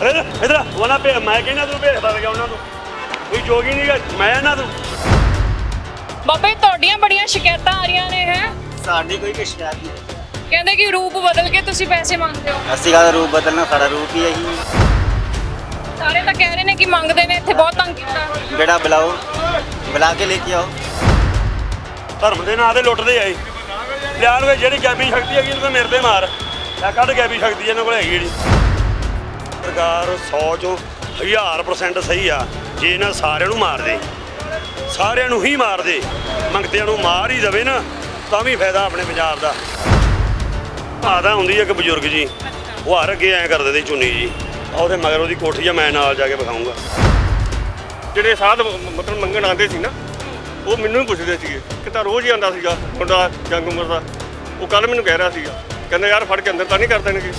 ਇਧਰ ਇਧਰ ਉਹਨਾਂ ਭੇ ਮੈਂ ਕਹਿੰਦਾ ਤੂੰ ਭੇਜ ਬਦਲ ਗਿਆ ਉਹਨਾਂ ਤੋਂ? ਕੋਈ ਜੋਗੀ ਨਹੀਂ ਗਾ ਮੈਂ ਨਾ ਤੂੰ। ਬਾਬਾ ਜੀ ਤੁਹਾਡੀਆਂ ਬੜੀਆਂ ਸ਼ਿਕਾਇਤਾਂ ਆ ਰਹੀਆਂ ਨੇ ਹੈ? ਸਾਡੀ ਕੋਈ ਕੋਈ ਸ਼ਿਕਾਇਤ ਨਹੀਂ। ਕਹਿੰਦੇ ਕਿ ਰੂਪ ਬਦਲ ਕੇ ਤੁਸੀਂ ਪੈਸੇ ਮੰਗਦੇ ਹੋ। ਅਸੀਂ ਕਾ ਰੂਪ ਬਦਲਣਾ? ਸਾਡਾ ਰੂਪ ਹੀ ਇਹੀ ਸਾਰੇ ਤਾਂ ਕਹਿ ਰਹੇ ਨੇ ਕਿ ਮੰਗਦੇ ਨੇ ਇੱਥੇ ਬਹੁਤ ਤੰਗ ਕੀਤਾ। ਬੇੜਾ ਬੁਲਾਓ ਬੁਲਾ ਕੇ ਲੈ ਕੇ ਆਓ। ਧਰਮ ਦੇ ਨਾਂ ਤੇ ਲੁੱਟਦੇ ਆਏ ਲਿਆਣ ਵੇ ਜਿਹੜੀ ਗੈਬੀ ਸ਼ਕਤੀ ਹੈਗੀ ਉਹਨੂੰ ਮੇਰੇ ਤੇ ਮਾਰ। ਆ ਕੱਢ ਗੈਬੀ ਸ਼ਕਤੀ ਇਹਨਾਂ ਕੋਲ ਹੈਗੀ ਜਿਹੜੀ। ਸਰਕਾਰ 100 ਚੋਂ 1000% ਸਹੀ ਆ, ਜੇ ਇਹਨਾਂ ਸਾਰਿਆਂ ਨੂੰ ਮਾਰ ਦੇ। ਸਾਰਿਆਂ ਨੂੰ ਹੀ ਮਾਰ ਦੇ। ਮੰਗਤਿਆਂ ਨੂੰ ਮਾਰ ਹੀ ਦਵੇ ਨਾ, ਤਾਂ ਵੀ ਫਾਇਦਾ ਆਪਣੇ ਪੰਜਾਬ ਦਾ। ਆਦਾ ਹੁੰਦੀ ਹੈ ਇੱਕ ਬਜ਼ੁਰਗ ਜੀ, ਉਹ ਹਰ ਅੱਗੇ ਐ ਕਰਦੇ ਦੀ ਚੁੰਨੀ ਜੀ। ਉਹਦੇ ਮਗਰ ਉਹਦੀ ਕੋਠੀ ਆ, ਮੈਂ ਨਾਲ ਜਾ ਕੇ ਵਿਖਾਊਂਗਾ। ਜਿਹੜੇ ਸਾਧ ਮਤਲਬ ਮੰਗਣ ਆਉਂਦੇ ਸੀ ਨਾ, ਉਹ ਮੈਨੂੰ ਹੀ ਪੁੱਛਦੇ ਸੀਗੇ ਕਿ ਤਾਂ ਰੋਜ਼ ਹੀ ਆਉਂਦਾ ਸੀਗਾ, ਮੁੰਡਾ ਜੰਗ ਉਮਰ ਦਾ। ਉਹ ਕੱਲ ਮੈਨੂੰ ਕਹਿ ਰਿਹਾ ਸੀਗਾ, ਕਹਿੰਦਾ, ਯਾਰ, ਫੜ ਕੇ ਅੰਦਰ ਤਾਂ ਨਹੀਂ ਕਰ ਦੇਣਗੇ?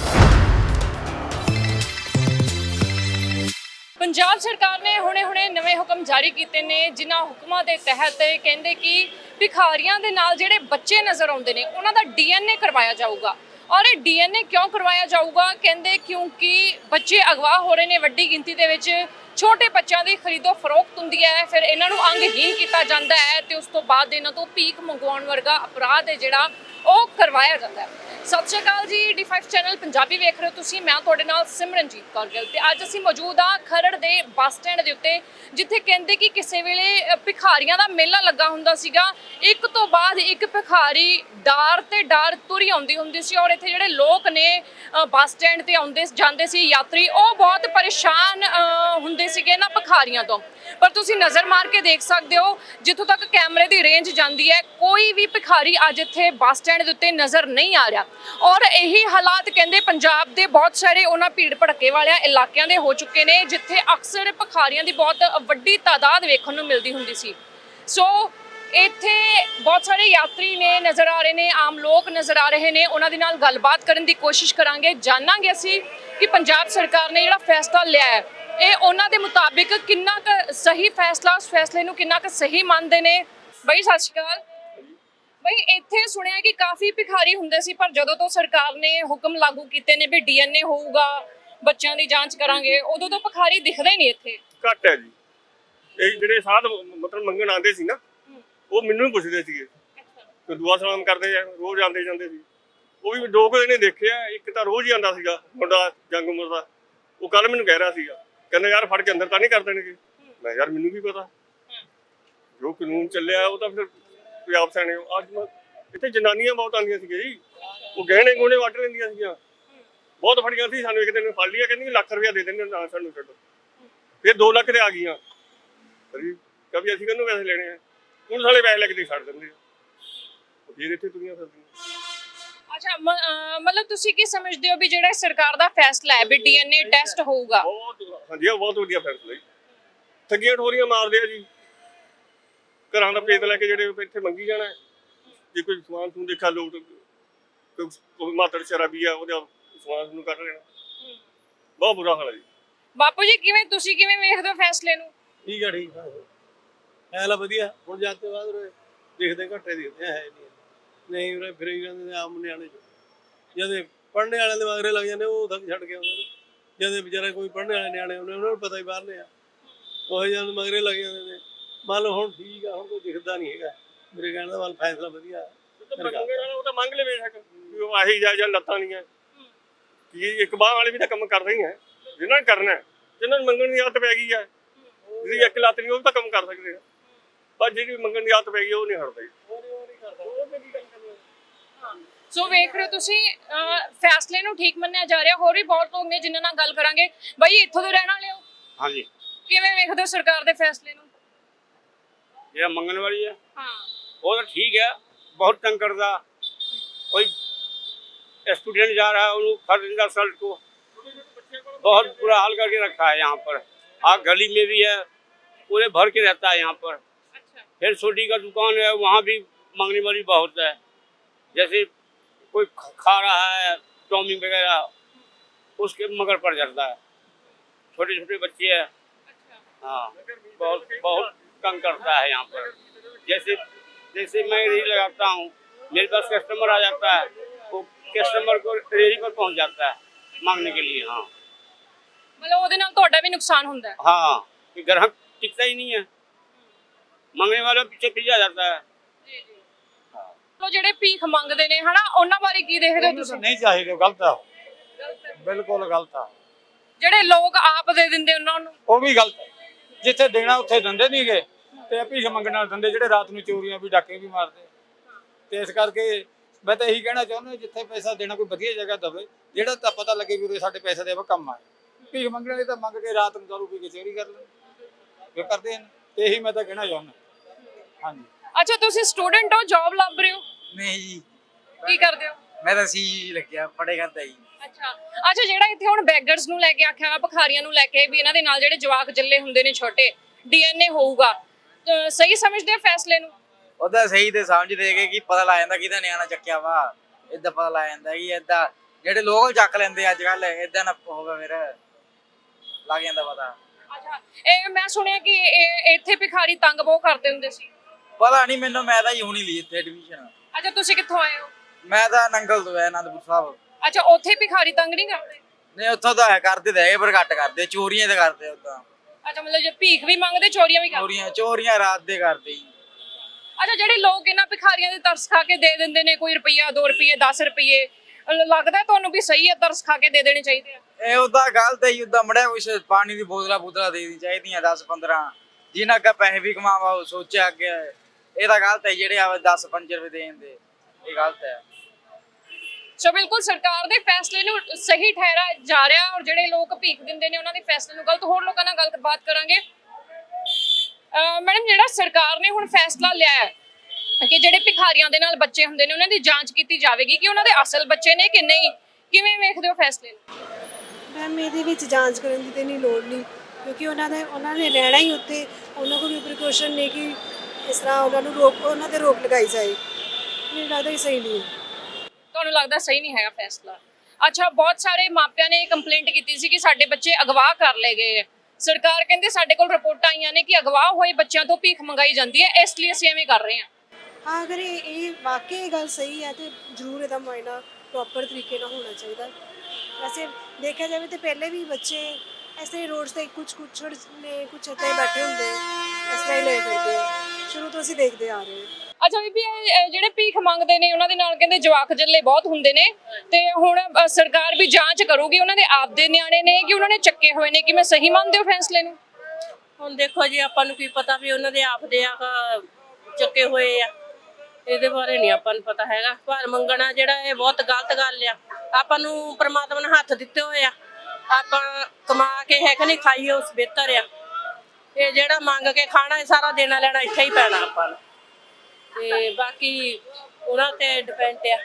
ਪੰਜਾਬ ਸਰਕਾਰ ਨੇ ਹੁਣੇ-ਹੁਣੇ ਨਵੇਂ ਹੁਕਮ ਜਾਰੀ ਕੀਤੇ ਨੇ, ਜਿਨ੍ਹਾਂ ਹੁਕਮਾਂ ਦੇ ਤਹਿਤ ਕਹਿੰਦੇ ਕਿ ਭਿਖਾਰੀਆਂ ਦੇ ਨਾਲ ਜਿਹੜੇ ਬੱਚੇ ਨਜ਼ਰ ਆਉਂਦੇ ਨੇ, ਉਹਨਾਂ ਦਾ ਡੀਐਨਏ ਕਰਵਾਇਆ ਜਾਊਗਾ। ਔਰ ਇਹ ਡੀਐਨਏ ਕਿਉਂ ਕਰਵਾਇਆ ਜਾਊਗਾ? ਕਹਿੰਦੇ ਕਿਉਂਕਿ ਬੱਚੇ ਅਗਵਾ ਹੋ ਰਹੇ ਨੇ, ਵੱਡੀ ਗਿਣਤੀ ਦੇ ਵਿੱਚ ਛੋਟੇ ਬੱਚਿਆਂ ਦੀ ਖਰੀਦੋ ਫਰੋਖਤ ਹੁੰਦੀ ਹੈ, ਫਿਰ ਇਹਨਾਂ ਨੂੰ ਅੰਗਹੀਨ ਕੀਤਾ ਜਾਂਦਾ ਹੈ ਤੇ ਉਸ ਤੋਂ ਬਾਅਦ ਇਹਨਾਂ ਤੋਂ ਭੀਖ ਮੰਗਵਾਉਣ ਵਰਗਾ ਅਪਰਾਧ ਹੈ ਜਿਹੜਾ ਉਹ ਕਰਵਾਇਆ ਜਾਂਦਾ ਹੈ। ਸਤਿ ਸ਼੍ਰੀ ਅਕਾਲ ਜੀ ਡੀ5 ਚੈਨਲ ਪੰਜਾਬੀ ਵੇਖ ਰਹੇ ਹੋ ਤੁਸੀਂ ਮੈਂ ਤੁਹਾਡੇ ਨਾਲ ਸਿਮਰਨਜੀਤ ਕੌਰ ਗਿੱਲ ਤੇ ਅੱਜ ਅਸੀਂ ਮੌਜੂਦ ਹਾਂ ਖਰੜ ਦੇ ਬੱਸ ਸਟੈਂਡ ਦੇ ਉੱਤੇ ਜਿੱਥੇ ਕਹਿੰਦੇ ਕਿ ਕਿਸੇ ਵੇਲੇ ਭਿਖਾਰੀਆਂ ਦਾ ਮੇਲਾ ਲੱਗਾ ਹੁੰਦਾ ਸੀਗਾ। ਇੱਕ ਤੋਂ ਬਾਅਦ ਇੱਕ ਭਿਖਾਰੀ ਡਾਰ ਤੇ ਡਾਰ ਤੁਰੀ ਆਉਂਦੀ ਹੁੰਦੀ ਸੀ ਔਰ ਇੱਥੇ ਜਿਹੜੇ ਲੋਕ ਨੇ ਅ, ਬੱਸ ਸਟੈਂਡ ਤੇ ਆਉਂਦੇ ਜਾਂਦੇ ਸੀ ਯਾਤਰੀ ਉਹ ਬਹੁਤ ਪਰੇਸ਼ਾਨ ਅ, ਹੁੰਦੇ ਸੀਗੇ ਨਾ ਭਿਖਾਰੀਆਂ ਤੋਂ। ਪਰ ਤੁਸੀਂ ਨਜ਼ਰ ਮਾਰ ਕੇ ਦੇਖ ਸਕਦੇ ਹੋ, ਜਿੱਥੋਂ ਤੱਕ ਕੈਮਰੇ ਦੀ ਰੇਂਜ ਜਾਂਦੀ ਹੈ, ਕੋਈ ਵੀ ਭਿਖਾਰੀ ਅੱਜ ਇੱਥੇ ਬੱਸ ਸਟੈਂਡ ਦੇ ਉੱਤੇ ਨਜ਼ਰ ਨਹੀਂ ਆ ਰਿਹਾ। ਔਰ ਇਹੀ ਹਾਲਾਤ ਕਹਿੰਦੇ ਪੰਜਾਬ ਦੇ ਬਹੁਤ ਸਾਰੇ ਉਹਨਾਂ ਭੀੜ ਭੜੱਕੇ ਵਾਲਿਆਂ ਇਲਾਕਿਆਂ ਦੇ ਹੋ ਚੁੱਕੇ ਨੇ, ਜਿੱਥੇ ਅਕਸਰ ਭਿਖਾਰੀਆਂ ਦੀ ਬਹੁਤ ਵੱਡੀ ਤਾਦਾਦ ਵੇਖਣ ਨੂੰ ਮਿਲਦੀ ਹੁੰਦੀ ਸੀ। ਸੋ ਇੱਥੇ ਬਹੁਤ ਸਾਰੇ ਯਾਤਰੀ ਨੇ ਨਜ਼ਰ ਆ ਰਹੇ ਨੇ, ਆਮ ਲੋਕ ਨਜ਼ਰ ਆ ਰਹੇ ਨੇ, ਉਹਨਾਂ ਦੇ ਨਾਲ ਗੱਲਬਾਤ ਕਰਨ ਦੀ ਕੋਸ਼ਿਸ਼ ਕਰਾਂਗੇ। ਜਾਣਾਂਗੇ ਅਸੀਂ ਕਿ ਪੰਜਾਬ ਸਰਕਾਰ ਨੇ ਜਿਹੜਾ ਫੈਸਲਾ ਲਿਆ ਹੈ ਇਹ ਉਹਨਾਂ ਦੇ ਮੁਤਾਬਿਕ ਕਿੰਨਾ ਕੁ ਸਹੀ ਫੈਸਲਾ ਉਸ ਫੈਸਲੇ ਨੂੰ ਕਿੰਨਾ ਕੁ ਸਹੀ ਮੰਨਦੇ ਨੇ? ਬਈ ਸਤਿ ਸ਼੍ਰੀ ਅਕਾਲ। ਬਈ ਇੱਥੇ ਸੁਣਿਆ ਕਿ ਕਾਫੀ ਭਿਖਾਰੀ ਹੁੰਦੇ ਸੀ ਪਰ ਜਦੋਂ ਤੋਂ ਸਰਕਾਰ ਨੇ ਹੁਕਮ ਲਾਗੂ ਕੀਤੇ ਨੇ ਵੀ ਡੀਐਨਏ ਹੋਊਗਾ ਬੱਚਿਆਂ ਦੀ ਜਾਂਚ ਕਰਾਂਗੇ ਉਦੋਂ ਤੋਂ ਭਿਖਾਰੀ ਦਿਖਦੇ ਹੀ ਨਹੀਂ ਇੱਥੇ। ਘੱਟ ਹੈ ਜੀ। ਇਹ ਜਿਹੜੇ ਸਾਧ ਮਤਲਬ ਮੰਗਣ ਆਉਂਦੇ ਸੀ ਨਾ ਉਹ ਮੈਨੂੰ ਹੀ ਪੁੱਛਦੇ ਸੀਗੇ। ਕਿ ਦੁਆ ਸਲਾਮ ਕਰਦੇ ਆ ਰੋਜ਼ ਆਉਂਦੇ ਜਾਂਦੇ ਸੀ। ਉਹ ਵੀ ਦੋ ਕੁ ਦਿਨੇ ਦੇਖਿਆ ਇੱਕ ਤਾਂ ਰੋਜ਼ ਹੀ ਆਉਂਦਾ ਸੀਗਾ ਮੁੰਡਾ ਜੰਗ ਉਮਰ ਦਾ ਉਹ ਕੱਲ ਮੈਨੂੰ ਕਹਿ ਰਿਹਾ ਸੀਗਾ ਕਹਿੰਦਾ ਯਾਰ ਫੜ ਕੇ ਅੰਦਰ ਤਾਂ ਨਹੀਂ ਕਰ ਦੇਣਗੇ। ਮੈਂ ਯਾਰ ਮੈਨੂੰ ਕੀ ਪਤਾ? ਜੋ ਕਾਨੂੰਨ ਚੱਲਿਆ, ਉਹ ਤਾਂ ਫਿਰ ਪੰਜਾਬ ਸੈਣੇ ਅੱਜ ਇੱਥੇ ਜਨਾਨੀਆਂ ਬਹੁਤ ਆਉਂਦੀਆਂ ਸੀਗੀਆਂ ਜੀ। ਉਹ ਗਹਿਣੇ ਗੋਣੇ ਵੱਟ ਲੈਂਦੀਆਂ ਸੀਗੀਆਂ। ਬਹੁਤ ਫੜੀਆਂ ਸੀ, ਸਾਨੂੰ ਇੱਕ ਦਿਨ ਫੜ ਲਿਆ, ਕਹਿੰਦੀ ਲੱਖ ਰੁਪਇਆ ਦੇ ਦੇਣੇ ਨਾ ਸਾਨੂੰ ਛੱਡੋ। ਫਿਰ 2 ਲੱਖ ਤੇ ਆ ਗਈਆਂ। ਕਦੀ ਅਸੀਂ ਕਿਹਨੂੰ ਪੈਸੇ ਲੈਣੇ ਆ? ਹੁਣ ਵਾਲੇ ਪੈਸੇ ਲੈ ਕੇ ਦੇ ਛੱਡ ਦਿੰਦੇ ਆ ਫਿਰ ਇੱਥੇ ਤੁਰੀਆਂ ਫਿਰਦੀਆਂ। ਅੱਛਾ ਮ- ਅਹ ਮਤਲਬ ਤੁਸੀਂ ਕੀ ਸਮਝਦੇ ਹੋ ਵੀ ਜਿਹੜਾ ਸਰਕਾਰ ਦਾ ਫੈਸਲਾ ਹੈ ਵੀ ਡੀਐਨਏ ਟੈਸਟ ਹੋਊਗਾ? ਬਹੁਤ ਹਾਂਜੀ ਇਹ ਬਹੁਤ ਵਧੀਆ ਫੈਸਲਾ ਜੀ। ਠੱਗੀਆਂ ਠੋਰੀਆਂ ਮਾਰਦੇ ਆ ਜੀ। ਘਰਾਂ ਦਾ ਪੇਤ ਲੈ ਕੇ ਜਿਹੜੇ ਇੱਥੇ ਮੰਗੀ ਜਾਣਾ ਹੈ। ਜੇ ਕੋਈ ਸਮਾਨ ਤੂੰ ਦੇਖਾ ਲੋਕ ਕੋਈ ਕੋਈ ਮਾਤੜ ਸ਼ਰਾਬੀ ਆ ਉਹਦੇ ਸਮਾਨ ਨੂੰ ਕੱਢ ਲੈਣਾ। ਬਹੁਤ ਬੁਰਾ ਹਾਲ ਹੈ ਜੀ। ਬਾਪੂ ਜੀ ਕਿਵੇਂ ਤੁਸੀਂ ਕਿਵੇਂ ਵੇਖਦੇ ਹੋ ਫੈਸਲੇ ਨੂੰ? ਠੀਕ ਆ ਠੀਕ ਆ। ਐ ਲਾ ਵਧੀਆ ਹੁਣ ਜਾਂਦੇ ਬਾਅਦ ਉਰੇ ਦੇਖਦੇ ਘੱਟੇ ਦੇਖਦੇ ਆ ਹੈ ਨਹੀਂ। ਨਹੀਂ ਉਰੇ ਫਿਰ ਜਾਂਦੇ ਨੇ ਆਮ ਨਿਆਣੇ ਜਦੇ ਪੜ੍ਹਨੇ ਵਾਲਿਆਂ ਦੇ ਮਗਰੇ ਲੱਗ ਜਾਂਦੇ ਉਹ ਥੱਕ ਛੱਡ ਕੇ ਆਉਂਦੇ ਨੇ। ਜਦੇ ਵਿਚਾਰੇ ਕੋਈ ਪੜ੍ਹਨੇ ਵਾਲੇ ਨਿਆਣੇ ਹੁੰਦੇ ਉਹਨਾਂ ਨੂੰ ਪਤਾ ਹੀ ਬਾਹਰਲੇ ਆ। ਉਹ ਜਾਂਦੇ ਮਗਰੇ ਲੱਗ ਜਾਂਦੇ ਨੇ। ਮੰਨ ਲਓ ਹੁਣ ਠੀਕ ਆ ਹੁਣ ਕੋਈ ਦਿਖਦਾ ਨਹੀਂ ਹੈਗਾ। ਮੇਰੇ ਕਹਿਣ ਦਾ ਵੱਲ ਫੈਸਲਾ ਵਧੀਆ। ਉਹ ਤਾਂ ਮੰਗਣ ਵਾਲਾ ਉਹ ਤਾਂ ਮੰਗ ਲਵੇ ਸ਼ੱਕ ਵੀ ਉਹ ਆਹੀ ਜਾ ਜਾਂ ਲੱਤਾਂ ਨਹੀਂ ਹੈ। ਕੀ ਇੱਕ ਬਾਹ ਵਾਲੇ ਵੀ ਤਾਂ ਕੰਮ ਕਰਦੇ ਹੀ ਹੈ ਜਿਨ੍ਹਾਂ ਨੇ ਕਰਨਾ ਹੈ, ਜਿਨ੍ਹਾਂ ਨੂੰ ਮੰਗਣ ਦੀ ਆਦਤ ਪੈ ਗਈ ਹੈ ਜਿਹਦੀ ਇੱਕ ਲੱਤ ਨਹੀਂ ਉਹ ਵੀ ਤਾਂ ਕੰਮ ਕਰ ਸਕਦੇ ਆ। ਪਰ ਜਿਹੜੀ ਮੰਗਣ ਦੀ ਆਦਤ ਪੈ ਗਈ ਉਹ ਨਹੀਂ ਹਟਦਾ। ਜੀ ਸੋ ਵੇਖ ਰਹੇ ਹੋ ਤੁਸੀਂ ਅਹ, ਫੈਸਲੇ ਨੂੰ ਠੀਕ ਮੰਨਿਆ ਜਾ ਰਿਹਾ ਹੋਰ ਵੀ ਬਹੁਤ ਲੋਕ ਨੇ ਜਿਨ੍ਹਾਂ ਨਾਲ ਗੱਲ ਕਰਾਂਗੇ ਬਾਈ ਇੱਥੋਂ ਦੇ ਰਹਿਣ ਵਾਲੇ ਹੋ ਹਾਂਜੀ ਕਿਵੇਂ ਵੇਖਦੇ ਹੋ ਸਰਕਾਰ ਦੇ ਫੈਸਲੇ ਨੂੰ ਜਿਹੜਾ ਮੰਗਣ ਵਾਲੀ ਹੈ ਹਾਂ ਉਹ ਤਾਂ ਠੀਕ ਹੈ ਬਹੁਤ ਤੰਗ ਕਰਦਾ कोई स्टूडेंट जा रहा है उन्हें फर्ज दिंदा सल्ट को बहुत बुरा हाल करके रखा है यहाँ पर आग गली में भी है पूरे भर के रहता है यहाँ पर ਅੱਛਾ फिर छोटी का दुकान है वहाँ भी मांगने वाली बहुत है जैसे कोई ख- खा रहा है चाउमीन वगैरह उसके मगर पड़ जाता है छोटे छोटे बच्चे हैं ਅੱਛਾ हाँ बहुत बहुत तंग करता है यहाँ पर जैसे जैसे मैं रेडी लगाता हूँ मेरे पास कस्टमर आ जाता है वो कस्टमर को रेडी पर पहुँच जाता है मांगने के लिए हाँ ਨੁਕਸਾਨ ਹੁੰਦਾ ਹੈ हाँ कि ग्राहक टिकता ही नहीं है मांगने वाला पीछे पीछे जाता है ਲੋ ਜਿਹੜੇ ਭੀਖ ਮੰਗਦੇ ਨੇ ਹਨਾ? ਉਹਨਾਂ ਬਾਰੇ ਕੀ ਦੇਖਦੇ ਹੋ ਤੁਸੀਂ? ਨਹੀਂ ਚਾਹੀਦੇ ਗਲਤ ਆ। ਬਿਲਕੁਲ ਗਲਤ ਆ। ਜਿਹੜੇ ਲੋਕ ਆਪ ਦੇ ਦਿੰਦੇ ਉਹਨਾਂ ਨੂੰ? ਉਹ ਵੀ ਗਲਤ ਆ। ਜਿੱਥੇ ਦੇਣਾ ਉੱਥੇ ਦਿੰਦੇ ਨਹੀਂਗੇ ਤੇ ਭੀਖ ਮੰਗਣ ਨਾਲ ਦਿੰਦੇ ਜਿਹੜੇ ਰਾਤ ਨੂੰ ਚੋਰੀਆਂ ਵੀ ਡਾਕੇ ਵੀ ਮਾਰਦੇ। ਤੇ ਇਸ ਕਰਕੇ ਮੈਂ ਤਾਂ ਇਹੀ ਕਹਿਣਾ ਚਾਹੁੰਦਾ ਜਿੱਥੇ ਪੈਸਾ ਦੇਣਾ ਕੋਈ ਵਧੀਆ ਜਗ੍ਹਾ ਦਵੇ ਜਿਹੜਾ ਤਾਂ ਪਤਾ ਲੱਗੇ ਵੀ ਉਰੇ ਸਾਡੇ ਪੈਸੇ ਦੇ ਕੰਮ ਆਏ ਭੀਖ ਮੰਗਣ ਵਾਲੇ ਤਾਂ ਮੰਗ ਕੇ ਰਾਤ ਨੂੰ ਦਾਰੂ ਪੀ ਕੇ ਚੋਰੀ ਕਰ ਲੈਂਦੇ ਕਰਦੇ ਨੇ ਤੇ ਇਹੀ ਮੈਂ ਤਾਂ ਕਹਿਣਾ ਚਾਹੁੰਦਾ। ਹਾਂਜੀ। ਅੱਛਾ ਤੁਸੀਂ ਸਟੂਡੈਂਟ ਹੋ ਜੌਬ ਲੱਭ ਰਹੇ ਹੋ? ਨਹੀਂ ਜੀ। ਕੀ ਕਰਦੇ ਹੋ? ਮੈਂ ਤਾਂ ਸੀ ਲੱਗਿਆ ਪੜੇ ਕਰਦਾ ਜੀ। ਅੱਛਾ। ਅੱਛਾ ਜਿਹੜਾ ਇੱਥੇ ਹੁਣ ਬੈਗਰਸ ਨੂੰ ਲੈ ਕੇ ਆਖਿਆ ਭਖਾਰੀਆਂ ਨੂੰ ਲੈ ਕੇ ਵੀ ਇਹਨਾਂ ਦੇ ਨਾਲ ਜਿਹੜੇ ਜਵਾਕ ਜੱਲੇ ਹੁੰਦੇ ਨੇ ਛੋਟੇ ਡੀਐਨਏ ਹੋਊਗਾ। ਅਹ ਸਹੀ ਸਮਝਦੇ ਆ ਫੈਸਲੇ ਨੂੰ? ਉਹਦਾ ਸਹੀ ਤੇ ਸਮਝਦੇ ਕਿ ਕੀ ਪਤਾ ਲੱਗ ਜਾਂਦਾ ਕਿਹਦਾ ਨਿਆਣਾ ਚੱਕਿਆ ਵਾ। ਇਦਾਂ ਪਤਾ ਲੱਗ ਜਾਂਦਾ ਕਿ ਇਦਾਂ ਜਿਹੜੇ ਲੋਕ ਚੱਕ ਲੈਂਦੇ ਅੱਜ ਕੱਲ ਇਦਾਂ ਨਾ ਹੋਵੇ ਫਿਰ। ਲੱਗ ਜਾਂਦਾ ਪਤਾ। ਅੱਛਾ ਇਹ ਮੈਂ ਸੁਣਿਆ ਕਿ ਇਹ ਇੱਥੇ ਭਿਖਾਰੀ ਤੰਗ ਬਹੁਤ ਕਰਦੇ ਹੁੰਦੇ ਸੀ। ਪਤਾ ਨਹੀਂ ਮੈਨੂੰ ਮੈਂ ਤਾਂ ਹੀ ਹੁਣੀ ਲਈ ਇੱਥੇ ਐਡਮਿਸ਼ਨ ਅੱਛਾ ਤੁਸੀਂ ਕਿੱਥੋਂ ਆਏ ਹੋ? ਮੈਂ ਤਾਂ ਨੰਗਲ ਤੋਂ ਆਇਆ ਅਨੰਦਪੁਰ ਸਾਹਿਬ। ਅੱਛਾ ਉੱਥੇ ਭਿਖਾਰੀ ਤੰਗ ਨਹੀਂ ਕਰਦੇ? ਨਹੀਂ ਉੱਥੋਂ ਤਾਂ ਹੈ ਕਰਦੇ ਤਾਂ ਹੈਗੇ ਪਰ ਘੱਟ ਕਰਦੇ। ਚੋਰੀਆਂ ਤਾਂ ਕਰਦੇ ਉਦਾਂ। ਅੱਛਾ ਮਤਲਬ ਜੇ ਭੀਖ ਵੀ ਮੰਗਦੇ ਚੋਰੀਆਂ ਵੀ ਕਰਦੇ? ਚੋਰੀਆਂ ਚੋਰੀਆਂ ਰਾਤ ਦੇ ਕਰਦੇ ਜੀ। ਅੱਛਾ ਜਿਹੜੇ ਲੋਕ ਇਹਨਾਂ ਭਿਖਾਰੀਆਂ ਦੇ ਤਰਸ ਖਾ ਕੇ ਦੇ ਦਿੰਦੇ ਨੇ ਕੋਈ ਰੁਪਈਆ 2 ਰੁਪਈਏ 10 ਰੁਪਈਏ ਲ- ਲੱਗਦਾ ਤੁਹਾਨੂੰ ਵੀ ਸਹੀ ਹੈ ਤਰਸ ਖਾ ਕੇ ਦੇ ਦੇਣੇ ਚਾਹੀਦੇ ਆ? ਇਹ ਉਦਾਂ ਗਲਤ ਹੈ ਜੀ ਉਦਾਂ ਮੜਿਆ ਕੁਛ ਪਾਣੀ ਦੀ ਬੋਤਲਾਂ ਬੋਤਲਾਂ ਦੇ ਦੀ ਚਾਹੀਦੀਆਂ 10 15 ਜਿਨ੍ਹਾਂ ਅੱਗੇ ਪੈਸੇ ਵੀ ਕਮਾਵਾ ਉਹ ਸੋਚਿਆ ਅੱਗੇ। ਇਹ ਤਾਂ ਗਲਤ ਹੈ ਜਿਹੜੇ ਆ 10 5 ਰੁਪਏ ਦੇਣ ਦੇ ਇਹ ਗਲਤ ਹੈ। ਸੋ ਬਿਲਕੁਲ ਸਰਕਾਰ ਦੇ ਫੈਸਲੇ ਨੂੰ ਸਹੀ ਠਹਿਰਾ ਜਾ ਰਿਹਾ ਔਰ ਜਿਹੜੇ ਲੋਕ ਭੀਖ ਦਿੰਦੇ ਨੇ ਉਹਨਾਂ ਦੇ ਫੈਸਲੇ ਨੂੰ ਗਲਤ ਹੋਰ ਲੋਕਾਂ ਨਾਲ ਗੱਲਬਾਤ ਕਰਾਂਗੇ। ਅਹ ਮੈਡਮ ਜਿਹੜਾ ਸਰਕਾਰ ਨੇ ਹੁਣ ਫੈਸਲਾ ਲਿਆ ਹੈ ਕਿ ਜਿਹੜੇ ਭਿਖਾਰੀਆਂ ਦੇ ਨਾਲ ਬੱਚੇ ਹੁੰਦੇ ਨੇ ਉਹਨਾਂ ਦੀ ਜਾਂਚ ਕੀਤੀ ਜਾਵੇਗੀ ਕਿ ਉਹਨਾਂ ਦੇ ਅਸਲ ਬੱਚੇ ਨੇ ਕਿ ਨਹੀਂ? ਕਿਵੇਂ ਵੇਖਦੇ ਹੋ ਫੈਸਲੇ ਨੂੰ? ਮੈਮ ਇਹਦੇ ਵਿੱਚ ਜਾਂਚ ਕਰਨ ਦੀ ਤੇ ਨਹੀਂ ਲੋੜ ਨਹੀਂ ਕਿਉਂਕਿ ਉਹਨਾਂ ਦੇ ਉਹਨਾਂ ਨੇ ਰਹਿਣਾ ਹੀ ਉੱਤੇ ਉਹਨਾਂ ਕੋਲ ਪ੍ਰੀਕਾਸ਼ਨ ਨੇ ਕਿ ਇਸ ਤਰ੍ਹਾਂ ਉਹਨਾਂ ਨੂੰ ਰੋਕ ਉਹਨਾਂ ਤੇ ਰੋਕ ਲਗਾਈ ਜਾਏ। ਮੈਨੂੰ ਲੱਗਦਾ ਇਹ ਸਹੀ ਨਹੀਂ ਹੈ। ਤੁਹਾਨੂੰ ਲੱਗਦਾ ਸਹੀ ਨਹੀਂ ਹੈਗਾ ਫੈਸਲਾ? ਅੱਛਾ ਬਹੁਤ ਸਾਰੇ ਮਾਪਿਆਂ ਨੇ ਕੰਪਲੇਂਟ ਕੀਤੀ ਸੀ ਕਿ ਸਾਡੇ ਬੱਚੇ ਅਗਵਾ ਕਰ ਲਏ ਗਏ ਸਰਕਾਰ ਕਹਿੰਦੇ ਸਾਡੇ ਕੋਲ ਰਿਪੋਰਟਾਂ ਆਈਆਂ ਨੇ ਕਿ ਅਗਵਾ ਹੋਏ ਬੱਚਿਆਂ ਤੋਂ ਭੀਖ ਮੰਗਾਈ ਜਾਂਦੀ ਹੈ ਇਸ ਲਈ ਅਸੀਂ ਐਵੇਂ ਕਰ ਰਹੇ ਹਾਂ। ਹਾਂ ਅਗਰ ਇਹ ਇਹ ਵਾਕਈ ਇਹ ਗੱਲ ਸਹੀ ਹੈ ਤੇ ਜ਼ਰੂਰ ਇਹਦਾ ਮੁਆਇਨਾ ਪ੍ਰੋਪਰ ਤਰੀਕੇ ਨਾਲ ਹੋਣਾ ਚਾਹੀਦਾ। ਵੈਸੇ ਦੇਖਿਆ ਜਾਵੇ ਤੇ ਪਹਿਲੇ ਵੀ ਬੱਚੇ ਐਸੇ ਰੋਡਸ ਤੇ ਕੁਝ ਕੁਝ ਨੇ ਕੁਝ ਇੱਥੇ ਬੈਠੇ ਹੁੰਦੇ ਇਸ ਤਰ੍ਹਾਂ ਹੀ ਲੈ ਫਿਰਦੇ ਆ। ਸ਼ੁਰੂ ਤੋਂ ਅਸੀਂ ਦੇਖਦੇ ਆ ਰਹੇ ਹਾਂ। ਅੱਛਾ ਬੀਬੀ ਇਹ- ਇਹ ਜਿਹੜੇ ਭੀਖ ਮੰਗਦੇ ਨੇ ਉਹਨਾਂ ਦੇ ਨਾਲ ਕਹਿੰਦੇ ਜਵਾਕ ਜੱਲੇ ਬਹੁਤ ਹੁੰਦੇ ਨੇ। ਤੇ ਹੁਣ ਅ, ਸਰਕਾਰ ਵੀ ਜਾਂਚ ਕਰੂਗੀ ਉਹਨਾਂ ਦੇ ਆਪਦੇ ਨਿਆਣੇ ਨੇ ਕਿ ਉਹਨਾਂ ਨੇ ਚੱਕੇ ਹੋਏ ਨੇ ਕਿ ਮੈਂ ਸਹੀ ਮੰਨਦੇ ਹੋ ਫੈਸਲੇ ਨੂੰ? ਹੁਣ ਦੇਖੋ ਜੀ ਆਪਾਂ ਨੂੰ ਕੀ ਪਤਾ ਵੀ ਉਹਨਾਂ ਦੇ ਆਪਦੇ ਆ ਕ- ਚੱਕੇ ਹੋਏ ਆ। ਇਹਦੇ ਬਾਰੇ ਨਹੀਂ ਆਪਾਂ ਨੂੰ ਪਤਾ ਹੈਗਾ। ਭਾਰ ਮੰਗਣਾ ਜਿਹੜਾ ਇਹ ਬਹੁਤ ਗਲਤ ਗੱਲ ਆ। ਆਪਾਂ ਨੂੰ ਪ੍ਰਮਾਤਮਾ ਨੇ ਹੱਥ ਦਿੱਤੇ ਹੋਏ ਆ। ਆਪਾਂ ਕਮਾ ਕੇ ਹੈ ਕਿ ਨਹੀਂ ਖਾਈਏ ਉਸ ਬਿਹਤਰ ਆ। ਇਹ ਜਿਹੜਾ ਮੰਗ ਕੇ ਖਾਣਾ ਇਹ ਸਾਰਾ ਦੇਣਾ ਲੈਣਾ ਇੱਥੇ ਹੀ ਪੈਣਾ ਆਪਾਂ ਨੂੰ। ਤੇ ਬਾਕੀ ਉਹਨਾਂ ਤੇ ਡਿਪੈਂਡ ਆ।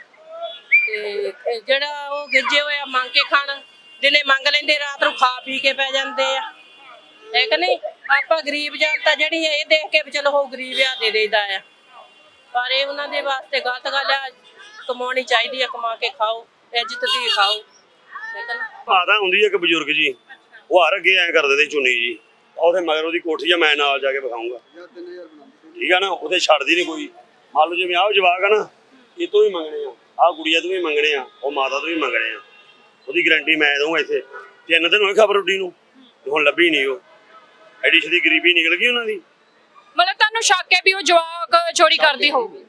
ਤੇ ਜਿਹੜਾ ਉਹ ਗਿੱਜੇ ਹੋਏ ਮੰਗ ਕੇ ਖਾਣਾ ਦਿਨੇ ਮੰਗ ਲੈਂਦੇ ਰਾਤ ਨੂੰ ਖਾ ਪੀ ਕੇ ਪੈ ਜਾਂਦੇ ਆ। ਹੈ ਕਿ ਨਹੀਂ? ਆਪਾਂ ਗਰੀਬ ਜਨਤਾ ਜਿਹੜੀ ਇਹ ਦੇਖ ਕੇ ਵੀ ਚਲੋ ਉਹ ਗਰੀਬ ਆ, ਦੇ ਦੇਈਦਾ ਆ। ਪਰ ਇਹ ਉਹਨਾਂ ਦੇ ਵਾਸਤੇ ਗਲਤ ਗੱਲ ਆ। ਕਮਾਉਣੀ ਚਾਹੀਦੀ ਆ, ਕਮਾ ਕੇ ਖਾਓ, ਇੱਜ਼ਤ ਦੀ ਖਾਓ। ਹੈ ਕਿ ਨਹੀਂ? ਮਾਤਾ ਹੁੰਦੀ ਹੈ ਇੱਕ ਬਜ਼ੁਰਗ ਜੀ। ਉਹ ਹਰ ਅੱਗੇ ਐਂ ਕਰਦੇ ਤੇ ਚੁੰਨੀ ਜੀ। ਉਹਦੇ ਮਗਰ ਉਹਦੀ ਕੋਠੀ ਆ ਮੈਂ ਨਾਲ ਜਾ ਕੇ ਵਿਖਾਉਂਗਾ। ਠੀਕ ਆ ਨਾ? ਉਹਦੇ ਛੱਡਦੀ ਨਹੀਂ ਕੋਈ। ਮੰਨ ਲਓ ਜਿਵੇਂ ਆਹ ਜਵਾਕ ਆ ਨਾ ਇਹ ਤੋਂ ਵੀ ਮੰਗਣੇ ਆ। ਆਹ ਗੁੜੀਆ ਤੋਂ ਵੀ ਮੰਗਣੇ ਆ। ਉਹ ਮਾਤਾ ਤੋਂ ਵੀ ਮੰਗਣੇ ਆ। ਉਹਦੀ ਗਾਰੰਟੀ ਮੈਂ ਦਊਂਗਾ ਇੱਥੇ। ਤਿੰਨ ਦਿਨ ਹੋਏ ਖਬਰ ਉੱਡੀ ਨੂੰ। ਤੇ ਹੁਣ ਲੱਭੀ ਨਹੀਂ ਉਹ। ਐਡੀ ਦੀ ਗਰੀਬੀ ਨਿਕਲ ਗਈ ਉਹਨਾਂ ਦੀ। ਮਤਲਬ ਤੁਹਾਨੂੰ ਸ਼ੱਕ ਹੈ ਵੀ ਉਹ ਜਵਾਕ ਚੋਰੀ ਕਰਦੀ ਹੋਊਗੀ?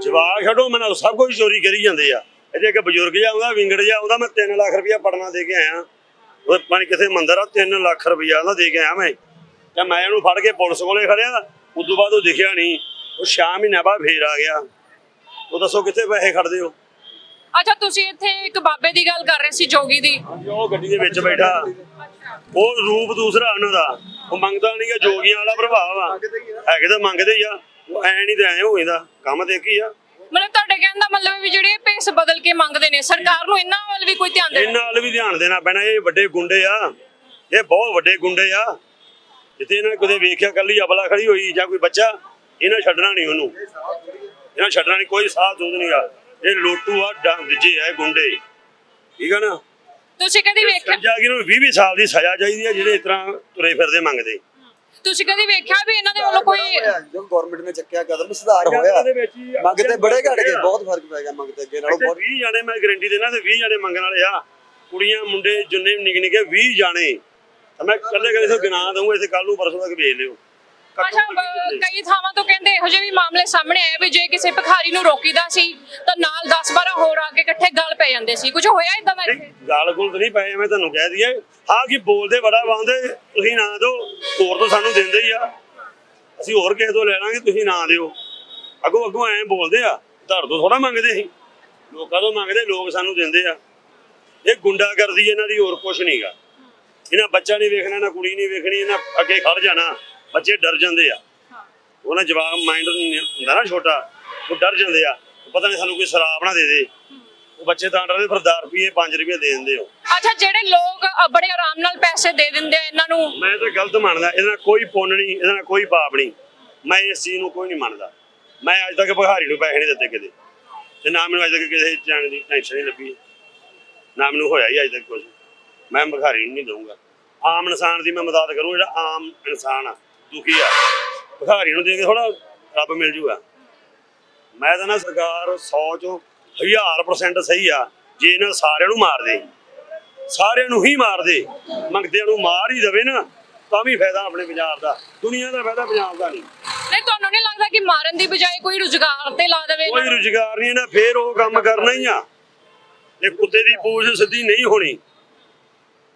ਜਵਾਕ ਛੱਡੋ ਮੈਂ ਨਾਲ ਸਭ ਕੁਝ ਚੋਰੀ ਕਰੀ ਜਾਂਦੇ ਆ। ਇਹਦੇ ਇੱਕ ਬਜ਼ੁਰਗ ਆਉਂਦਾ ਵਿੰਗੜ ਆਉਂਦਾ ਮੈਂ 3 ਲੱਖ ਰੁਪਇਆ ਪੜਨਾ ਦੇ ਕੇ ਆਇਆ। ਉਹ ਪਾਣੀ ਕਿਸੇ ਮੰਦਰ ਆ? 3 ਲੱਖ ਰੁਪਇਆ ਉਹਦਾ ਦੇ ਕੇ ਆਇਆ ਮੈਂ। ਤੇ ਮੈਂ ਉਹਨੂੰ ਫੜ ਕੇ ਪੁਲਿਸ ਕੋਲੇ ਖੜਿਆ ਉਦੋਂ ਬਾਅਦ ਉਹ ਦਿਖਿਆ ਨਹੀਂ। ਉਹ ਸ਼ਾਮ ਮਹੀਨਾ ਬਾਅਦ ਫੇਰ ਆ ਗਿਆ। ਉਹ ਦੱਸੋ ਕਿੱਥੇ ਪੈਸੇ ਖੜਦੇ ਹੋ? ਅੱਛਾ ਤੁਸੀਂ ਇੱਥੇ ਇੱਕ ਬਾਬੇ ਦੀ ਗੱਲ ਕਰ ਰਹੇ ਸੀ ਜੋਗੀ ਦੀ। ਉਹ ਗੱਡੀ ਦੇ ਵਿੱਚ ਬੈਠਾ। ਉਹ ਰੂਪ ਦੂਸਰਾ ਉਹਨਾਂ ਦਾ। ਉਹ ਮੰਗਦਾ ਨਹੀਂ ਆ ਜੋਗੀਆਂ ਵਾਲਾ ਪ੍ਰਭਾਵ ਆ। ਹੈਗੇ ਤਾਂ ਮੰਗਦੇ ਹੀ ਆ। ਉਹ ਐ ਨਹੀਂ ਤੇ ਐ ਹੋ ਜਾਂਦਾ। ਕੰਮ ਤੇ ਕੀ ਆ? ਮਤਲਬ ਕਹਿਣ ਦਾ ਮਤਲਬ ਹੈ ਵੀ ਜਿਹੜੇ ਭੇਸ ਬਦਲ ਕੇ ਮੰਗਦੇ ਨੇ ਸਰਕਾਰ ਨੂੰ ਇਹਨਾਂ ਵੱਲ ਵੀ ਕੋਈ ਧਿਆਨ ਦੇਣਾ? ਇਹਨਾਂ ਵੱਲ ਵੀ ਧਿਆਨ ਦੇਣਾ ਪੈਣਾ ਇਹ ਵੱਡੇ ਗੁੰਡੇ ਆ। ਇਹ ਬਹੁਤ ਵੱਡੇ ਗੁੰਡੇ ਆ। ਜਿੱਥੇ ਇਹਨਾਂ ਨੇ ਕਦੇ ਵੇਖਿਆ ਕੱਲੀ ਅਬਲਾ ਖੜੀ ਹੋਈ ਜਾਂ ਕੋਈ ਬੱਚਾ ਇਹਨਾਂ ਛੱਡਣਾ ਨਹੀਂ ਉਹਨੂੰ। ਇਹਨਾਂ ਛੱਡਣਾ ਨਹੀਂ ਕੋਈ ਸਾਥ ਦੂਦ ਨਹੀਂ ਆ। ਇਹ ਲੋਟੂ ਆ ਡੰਗ ਜੇ ਆ ਗੁੰਡੇ। ਠੀਕ ਆ ਨਾ? ਤੁਸੀਂ ਕਦੀ ਵੇਖਿਆ? ਜਾ ਕੇ ਇਹਨੂੰ 20 20 ਸਾਲ ਦੀ ਸਜ਼ਾ ਚਾਹੀਦੀ ਆ ਜਿਹੜੇ ਇਸ ਤਰ੍ਹਾਂ ਤੁਰੇ ਫਿਰਦੇ ਮੰਗਦੇ। ਤੁਸੀਂ ਕਦੀ ਵੇਖਿਆ ਵੀ ਇਹਨਾਂ ਦੇ ਵੱਲੋਂ ਕੋਈ ਜੋ ਗਵਰਨਮੈਂਟ ਨੇ ਚੱਕਿਆ ਕਦਮ ਸੁਧਾਰ ਹੋਇਆ। ਮੰਗ ਤੇ ਬੜੇ ਘਟ ਗਏ ਬਹੁਤ ਫ਼ਰਕ ਪੈ ਗਿਆ ਮੰਗ ਤੇ ਅੱਗੇ ਨਾਲੋਂ ਬਹੁਤ। 20 ਜਾਣੇ ਮੈਂ ਗਾਰੰਟੀ ਦੇਣਾ ਤੇ 20 ਜਾਣੇ ਮੰਗਣ ਵਾਲੇ ਆ। ਕੁੜੀਆਂ ਮੁੰਡੇ ਜਿੰਨੇ ਵੀ ਨਿੱਕੇ ਨਿੱਕੇ 20 ਜਾਣੇ। ਤਾਂ ਮੈਂ ਕੱਲੇ ਕੱਲੇ ਤੋਂ ਗਿਣਾ ਦਊਂਗਾ ਇਸੇ ਕੱਲ ਨੂੰ ਪਰਸੋਂ ਤੱਕ ਵੇਚ ਲਿਓ ਕਈ ਥਾਵਾਂ ਤੋਂ ਕਹਿੰਦੇ ਇਹੋ ਜਿਹੇ ਵੀ ਮਾਮਲੇ ਸਾਹਮਣੇ ਆਏ ਵੀ ਜੇ ਕਿਸੇ ਭਿਖਾਰੀ ਨੂੰ ਰੋਕੀਦਾ ਸੀ ਤਾਂ ਨਾਲ 10 12 ਹੋਰ ਆ ਕੇ ਇਕੱਠੇ ਗੱਲ ਪੈ ਜਾਂਦੇ ਸੀ। ਕੁਝ ਹੋਇਆ ਇਦਾਂ ਦਾ ਇੱਥੇ? ਗਾਲ ਗੁਲ ਤਾਂ ਨਹੀਂ ਪਏ ਮੈਂ ਤੁਹਾਨੂੰ ਕਹਿ ਦਈਏ। ਆਹ ਕੀ ਬੋਲਦੇ ਬੜਾ ਬੰਦੇ ਤੁਸੀਂ ਨਾ ਦਿਓ ਹੋਰ ਤਾਂ ਸਾਨੂੰ ਦਿੰਦੇ ਹੀ ਆ। ਅਸੀਂ ਹੋਰ ਕਿਸੇ ਤੋਂ ਲੈ ਲਾਂਗੇ ਤੁਸੀਂ ਨਾ ਦਿਓ। ਅੱਗੋਂ ਅੱਗੋਂ ਐਂ ਬੋਲਦੇ ਆ ਧੜ ਤੋਂ ਥੋੜਾ ਮੰਗਦੇ ਸੀ ਲੋਕਾਂ ਤੋਂ ਮੰਗਦੇ ਲੋਕ ਸਾਨੂੰ ਦਿੰਦੇ ਆ। ਇਹ ਗੁੰਡਾ ਕਰਦੀ ਇਹਨਾਂ ਦੀ ਹੋਰ ਕੁਝ ਨਹੀਂਗਾ ਇਹਨਾਂ ਬੱਚਾ ਨਹੀਂ ਵੇਖਣਾ ਨਾ ਕੁੜੀ ਨਹੀਂ ਵੇਖਣੀ ਇਹਨਾਂ ਅੱਗੇ ਖੜ ਜਾਣਾ। ਬੱਚੇ ਡਰ ਜਾਂਦੇ ਆ। ਉਹਨਾਂ ਜਵਾਬ ਮਾਈਂਡ ਹੁੰਦਾ ਨਾ ਛੋਟਾ। ਉਹ ਡਰ ਜਾਂਦੇ ਆ। ਪਤਾ ਨਹੀਂ ਸਾਨੂੰ ਕੋਈ ਸ਼ਰਾਬ ਨਾ ਦੇ ਦੇ। ਉਹ ਬੱਚੇ ਤਾਂ ਡਰਦੇ ਫਿਰ 10 ਰੁਪਏ 5 ਰੁਪਏ ਦੇ ਦਿੰਦੇ ਹੋ ਅੱਛਾ ਜਿਹੜੇ ਲੋਕ ਬੜੇ ਆਰਾਮ ਨਾਲ ਪੈਸੇ ਦੇ ਦਿੰਦੇ ਆ ਇਹਨਾਂ ਨੂੰ? ਮੈਂ ਤਾਂ ਗਲਤ ਮੰਨਦਾ। ਇਹਦੇ ਨਾਲ ਕੋਈ ਪੁੰਨ ਨਹੀਂ ਇਹਦੇ ਨਾਲ ਕੋਈ ਪਾਪ ਨਹੀਂ। ਮੈਂ ਇਸ ਚੀਜ਼ ਨੂੰ ਕੋਈ ਨਹੀਂ ਮੰਨਦਾ। ਮੈਂ ਅੱਜ ਤੱਕ ਭਿਖਾਰੀ ਨੂੰ ਪੈਸੇ ਨਹੀਂ ਦਿੱਤੇ ਕਿਤੇ ਤੇ ਨਾ ਮੈਨੂੰ ਅੱਜ ਤੱਕ ਕਿਸੇ ਜਾਣ ਦੀ ਟੈਨਸ਼ਨ ਨਹੀਂ ਲੱਗੀ। ਨਾ ਮੈਨੂੰ ਹੋਇਆ ਹੀ ਅੱਜ ਤੱਕ ਕੁਝ ਮੈਂ ਭਿਖਾਰੀ ਨੂੰ ਨਹੀਂ ਦਊਂਗਾ। ਆਮ ਇਨਸਾਨ ਦੀ ਮੈਂ ਮਦਦ ਕਰੂੰ ਜਿਹੜਾ ਆਮ ਇਨਸਾਨ ਆ। ਦੁਖੀ ਆ। ਭਿਖਾਰੀ ਨੂੰ ਦੇ ਕੇ ਥੋੜਾ ਰੱਬ ਮਿਲ ਜੂਗਾ। ਮੈਂ ਤਾਂ ਨਾ ਸਰਕਾਰ 100 ਚੋਂ 1000% ਸਹੀ ਆ। ਜੇ ਇਹਨਾਂ ਸਾਰਿਆਂ ਨੂੰ ਮਾਰ ਦੇ ਸਾਰਿਆਂ ਨੂੰ ਹੀ ਮਾਰ ਦੇ ਮੰਗਦਿਆਂ ਨੂੰ ਮਾਰ ਹੀ ਦੇਵੇ ਨਾ ਤਾਂ ਵੀ ਫਾਇਦਾ ਆਪਣੇ ਪੰਜਾਬ ਦਾ। ਦੁਨੀਆ ਦਾ ਫਾਇਦਾ ਪੰਜਾਬ ਦਾ ਨਹੀਂ। ਨਹੀਂ ਤੁਹਾਨੂੰ ਨਹੀਂ ਲੱਗਦਾ ਕਿ ਮਾਰਨ ਦੀ ਬਜਾਏ ਕੋਈ ਰੁਜ਼ਗਾਰ ਤੇ ਲਾ ਦੇਵੇ ਕੋਈ? ਰੁਜ਼ਗਾਰ ਨਹੀਂ ਨਾ ਫੇਰ ਉਹ ਕੰਮ ਕਰਨਾ ਹੀ ਆ। ਇਹ ਕੁੱਤੇ ਦੀ ਪੂਛ ਸਿੱਧੀ ਨਹੀਂ ਹੋਣੀ।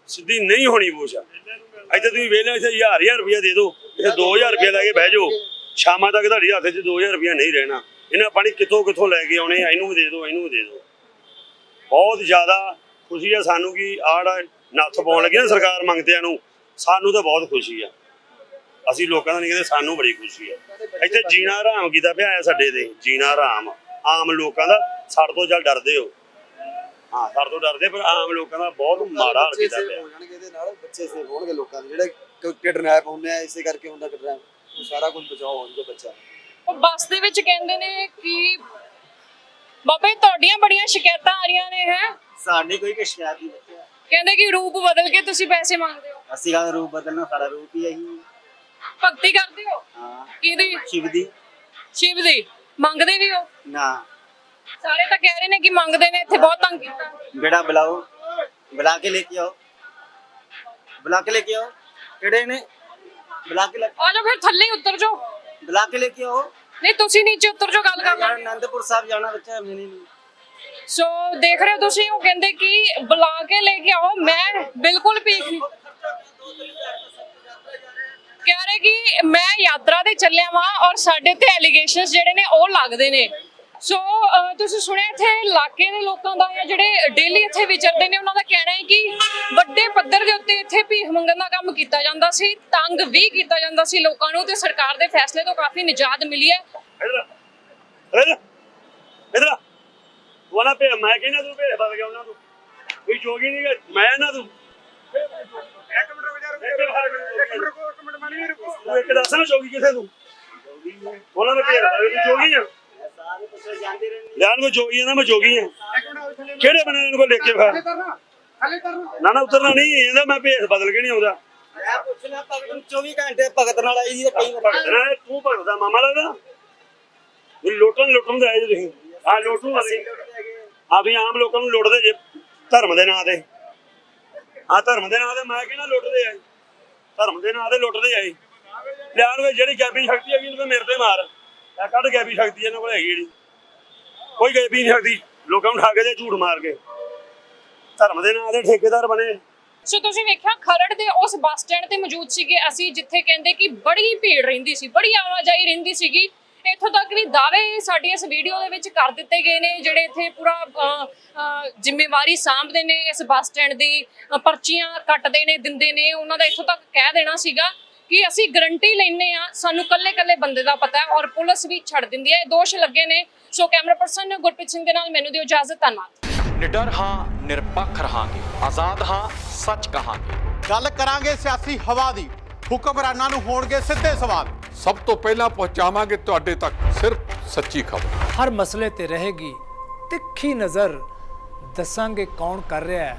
ਸਿੱਧੀ ਨਹੀਂ ਹੋਣੀ ਪੂਛ ਇੱਥੇ ਤੁਸੀਂ ਵੇਲੇ ਇੱਥੇ ਹਜ਼ਾਰ ਹਜ਼ਾਰ ਦੇ ਦਿਓ, ਇੱਥੇ 2000 ਰੁਪਇਆ ਲੈ ਕੇ ਬਹਿ ਜਾਓ। ਸ਼ਾਮਾਂ ਤੱਕ ਤੁਹਾਡੀ ਹੱਥ 'ਚ 2000 ਰੁਪਇਆ ਨਹੀਂ ਰਹਿਣਾ। ਇਹਨਾਂ ਪਾਣੀ ਕਿੱਥੋਂ ਕਿੱਥੋਂ ਲੈ ਕੇ ਆਉਣੇ ਇਹਨੂੰ ਦੇ ਦਿਓ, ਇਹਨੂੰ ਦੇ ਦਿਓ। ਬਹੁਤ ਜ਼ਿਆਦਾ ਖੁਸ਼ੀ ਆ ਸਾਨੂੰ ਕਿ ਆੜਾ ਨੱਥ ਪਾਉਣ ਲੱਗੀ ਨਾ ਸਰਕਾਰ ਮੰਗਦਿਆਂ ਨੂੰ। ਸਾਨੂੰ ਤਾਂ ਬਹੁਤ ਖੁਸ਼ੀ ਆ। ਅਸੀਂ ਲੋਕਾਂ ਦਾ ਨਹੀਂ ਕਹਿੰਦੇ, ਸਾਨੂੰ ਬੜੀ ਖੁਸ਼ੀ ਆ। ਇੱਥੇ ਜੀਣਾ ਹਰਾਮ ਕੀਤਾ ਪਿਆ ਹੈ ਸਾਡੇ ਤੇ, ਜੀਣਾ ਹਰਾਮ ਆਮ ਲੋਕਾਂ ਦਾ ਸਾਡੇ ਤੋਂ ਚੱਲ ਡਰਦੇ ਹੋ। ਹਾਂ ਸਾਡੇ ਤੋਂ ਡਰਦੇ ਪਰ ਆਮ ਲੋਕਾਂ ਦਾ ਬਹੁਤ ਮਾੜਾ ਹਾਲ ਬੱਚੇ ਕੀਤਾ ਸੇਵ ਪਿਆ। ਹੋ ਜਾਣਗੇ ਇਹਦੇ ਨਾਲ ਬੱਚੇ ਸੇਵ ਹੋਣਗੇ ਲੋਕਾਂ ਦੇ ਜਿਹੜੇ ਕਿਡਨੈਪ ਹੁੰਦੇ ਆ ਇਸੇ ਕਰਕੇ ਹੁੰਦਾ ਕਿਡਨੈਪ ਉਹ ਸਾਰਾ ਕੁਝ ਬਚਾਓ ਹੋਣਗੇ ਬੱਚਾ ਉਹ ਬੱਸ ਦੇ ਵਿੱਚ ਕਹਿੰਦੇ ਨੇ ਕਿ ਬਾਬਾ ਤੁਹਾਡੀਆਂ ਬੜੀਆਂ ਸ਼ਿਕਾਇਤਾਂ ਆ ਰਹੀਆਂ ਨੇ ਹੈ? ਸਾਡੀ ਕੋਈ ਸ਼ਿਕਾਇਤ ਨਹੀਂ ਬੱਚਿਆ। ਕਹਿੰਦੇ ਕਿ ਰੂਪ ਬਦਲ ਕੇ ਤੁਸੀਂ ਪੈਸੇ ਮੰਗਦੇ ਹੋ। ਅਸੀਂ ਕਹਾਂ ਰੂਪ ਬਦਲਣਾ ਸਾਡਾ ਰੂਪ ਹੀ ਇਹੀ ਭਗਤੀ ਕਰਦੇ ਹੋ? ਹਾਂ। ਕਿਹਦੀ? ਸ਼ਿਵ ਦੀ। ਸ਼ਿਵ ਦੀ। ਮੰਗਦੇ ਵੀ ਹੋ? ਨਾ। ਸਾਰੇ ਤਾਂ ਕਹਿ ਰਹੇ ਨੇ ਕਿ ਮੰਗਦੇ ਨੇ ਇੱਥੇ ਬਹੁਤ ਤੰਗ ਕੀਤਾ। ਬੇੜਾ ਬੁਲਾਓ। ਬੁਲਾ ਕੇ ਲੈ ਕੇ ਆਓ। ਬੁਲਾ ਕੇ ਲੈ ਕੇ ਆਓ। ਕਿਹੜੇ ਨੇ? ਬੁਲਾ ਕੇ ਆ ਜਾਓ ਫਿਰ ਥੱਲੇ ਹੀ ਜਾਓ। ਬੁਲਾ ਕੇ ਲੈ ਕੇ ਆਓ। ਨਹੀਂ ਤੁਸੀਂ ਨੀਚੇ ਉਤਰ ਜਾਓ ਗੱਲ ਕਰ ਯਾਰ ਸਾਹਿਬ ਜਾਣਾ ਬੱਚਾ ਮੈਨੂੰ ਨਹੀਂ ਸੋ ਦੇਖ ਰਹੇ ਹੋ ਤੁਸੀਂ ਉਹ ਕਹਿੰਦੇ ਕਿ ਬੁਲਾ ਕੇ ਲੈ ਕੇ ਆਓ ਮੈਂ ਬਿਲਕੁਲ ਪੀਕ ਨਹੀਂ ਕਹਿ ਰਹੇ ਕਿ ਮੈਂ ਯਾਤਰਾ ਤੇ ਚੱਲਿਆ ਵਾਂ ਔਰ ਸਾਡੇ ਤੇ ਐਲੀਗੇਸ਼ਨਸ ਜਿਹੜੇ ਨੇ ਉਹ ਲੱਗਦੇ ਨੇ। ਸੋ ਤੁਸੀਂ ਸੁਣਿਆ ਇੱਥੇ ਇਲਾਕੇ ਦੇ ਲੋਕਾਂ ਦਾ ਜਾਂ ਜਿਹੜੇ ਡੇਲੀ ਇੱਥੇ ਵਿਚਰਦੇ ਨੇ ਉਹਨਾਂ ਦਾ ਕਹਿਣਾ ਹੈ ਕਿ ਵੱਡੇ ਪੱਧਰ ਦੇ ਉੱਤੇ ਇੱਥੇ ਭੀਖ ਮੰਗਣ ਦਾ ਕੰਮ ਕੀਤਾ ਜਾਂਦਾ ਸੀ ਤੰਗ ਵੀ ਕੀਤਾ ਜਾਂਦਾ ਸੀ ਲੋਕਾਂ ਨੂੰ ਤੇ ਸਰਕਾਰ ਦੇ ਫੈਸਲੇ ਤੋਂ ਕਾਫੀ ਨਿਜਾਤ ਮਿਲੀ ਹੈ। ਇਧਰ ਤੂੰ ਨਾ ਭੇ ਮੈਂ ਕਹਿੰਦਾ ਤੂੰ ਭੇਜ ਬਦਲ ਗਿਆ ਉਹਨਾਂ ਨੂੰ ਕੋਈ ਜੋਗੀ ਨਹੀਂ ਮੈਂ ਨਾ ਤੂੰ। ਇੱਕ ਮਿੰਟ ਰੁਕ ਜਾ ਇੱਕ ਮਿੰਟ ਰੁਕੋ ਇੱਕ ਮਿੰਟ ਮਨੀ ਰੁਕੋ ਤੂੰ ਇੱਕ ਦੱਸ ਨਾ ਜੋਗੀ ਕਿੱਥੇ ਤੂੰ। ਉਹਨਾਂ ਨੇ ਭੇਜ ਬਦਲ ਤੂੰ ਜੋਗੀ ਆ। ਲੈਣ ਕੋ ਜੋਗੀ ਨਾ, ਮੈਂ ਜੋਗੀ ਆ। ਕਿਹੜੇ ਬਣੇ ਇਹਨਾਂ ਕੋ ਲੈ ਕੇ ਫਾ ਨਾ ਨਾ, ਉਤਰਨਾ ਨਹੀਂ, ਇਹਦਾ ਮੈਂ ਭੇਸ ਬਦਲ ਕੇ ਨਹੀਂ ਆਉਂਦਾ। ਮੈਂ ਪੁੱਛਣਾ ਭਗਤ ਨੂੰ 24 ਘੰਟੇ ਭਗਤ ਨਾਲ ਆਈ ਜੀ ਕਈ ਭਗਤ ਨਾਲ ਤੂੰ ਭਗਦਾ, ਮਾਮਾ ਲੱਗਦਾ? ਲੋਟਣ ਲੋਟਣ ਦੇ ਆਏ ਤੁਸੀਂ। ਆ ਲੋਟੂ ਅਸੀਂ ਆ ਵੀ ਆਮ ਲੋਕਾਂ ਨੂੰ ਲੁੱਟਦੇ ਜੇ, ਧਰਮ ਦੇ ਨਾਂ ਤੇ। ਆ ਧਰਮ ਦੇ ਨਾਂ ਤੇ ਮੈਂ ਕਿਹਨਾਂ ਲੁੱਟਦੇ ਆਏ ਧਰਮ ਦੇ ਨਾਂ ਤੇ ਲੁੱਟਦੇ ਆਏ ਜਿਹੜੀ ਕੈਪੀ ਸ਼ਕਤੀ ਹੈਗੀ ਮੇਰੇ ਤੇ ਮਾਰ। ਇਹ ਕੱਢ ਗੈਬੀ ਸ਼ਕਤੀ ਇਹਨਾਂ ਕੋਲ ਹੈਗੀ ਜਿਹੜੀ ਕੋਈ ਗੈਬੀ ਨਹੀਂ ਸ਼ਕਤੀ ਲੋਕਾਂ ਨੂੰ ਠਾਗੇ ਦੇ ਝੂਠ ਮਾਰ ਕੇ। ਧਰਮ ਦੇ ਨਾਂ ਤੇ ਠੇਕੇਦਾਰ ਬਣੇ। ਸੋ ਤੁਸੀਂ ਵੇਖਿਆ, ਖਰੜ ਦੇ ਉਸ ਬੱਸ ਸਟੈਂਡ ਤੇ ਮੌਜੂਦ ਸੀਗੇ ਅਸੀਂ, ਜਿੱਥੇ ਕਹਿੰਦੇ ਕਿ ਬੜੀ ਭੀੜ ਰਹਿੰਦੀ ਸੀ, ਬੜੀ ਆਵਾਜਾਈ ਰਹਿੰਦੀ ਸੀਗੀ। ਇੱਥੋਂ ਤੱਕ ਵੀ ਦਾਅਵੇ ਸਾਡੀ ਇਸ ਵੀਡੀਓ ਦੇ ਵਿੱਚ ਕਰ ਦਿੱਤੇ ਗਏ ਨੇ, ਜਿਹੜੇ ਇੱਥੇ ਪੂਰਾ ਜ਼ਿੰਮੇਵਾਰੀ ਸਾਂਭਦੇ ਨੇ ਇਸ ਬੱਸ ਸਟੈਂਡ ਦੀ। ਪਰਚੀਆਂ ਕੱਟਦੇ ਨੇ, ਦਿੰਦੇ ਨੇ, ਉਹਨਾਂ ਦਾ ਇੱਥੋਂ ਤੱਕ ਕਹਿ ਦੇਣਾ ਸੀਗਾ। ਕਿ ਅਸੀਂ ਗਰੰਟੀ ਲੈਨੇ ਆ ਸਾਨੂੰ ਕੱਲੇ ਕੱਲੇ ਬੰਦੇ ਦਾ ਪਤਾ ਹੈ ਔਰ ਪੁਲਿਸ ਵੀ ਛੱਡ ਦਿੰਦੀ ਹੈ। ਇਹ ਦੋਸ਼ ਲੱਗੇ ਨੇ। So camera person Gurpreet Singh ਦੇ ਨਾਲ ਮੈਨੂੰ ਦਿਓ ਇਜਾਜ਼ਤ ਧੰਨਵਾਦ। ਨਿਡਰ ਹਾਂ ਨਿਰਪੱਖ ਰਹਾਂਗੇ। ਆਜ਼ਾਦ ਹਾਂ ਸੱਚ ਕਹਾਂਗੇ। ਗੱਲ ਕਰਾਂਗੇ ਸਿਆਸੀ ਹਵਾ ਦੀ। ਹੁਕਮਰਾਨਾਂ ਨੂੰ ਹੋਣਗੇ ਸਿੱਧੇ ਸਵਾਲ। ਸਭ ਤੋਂ ਪਹਿਲਾਂ ਪਹੁੰਚਾਵਾਂਗੇ ਤੁਹਾਡੇ ਤੱਕ ਸਿਰਫ ਸੱਚੀ ਖਬਰ। ਹਰ ਮਸਲੇ ਤੇ ਰਹੇਗੀ ਤਿੱਖੀ ਨਜ਼ਰ। ਦੱਸਾਂਗੇ ਕੌਣ ਕਰ ਰਿਹਾ ਹੈ।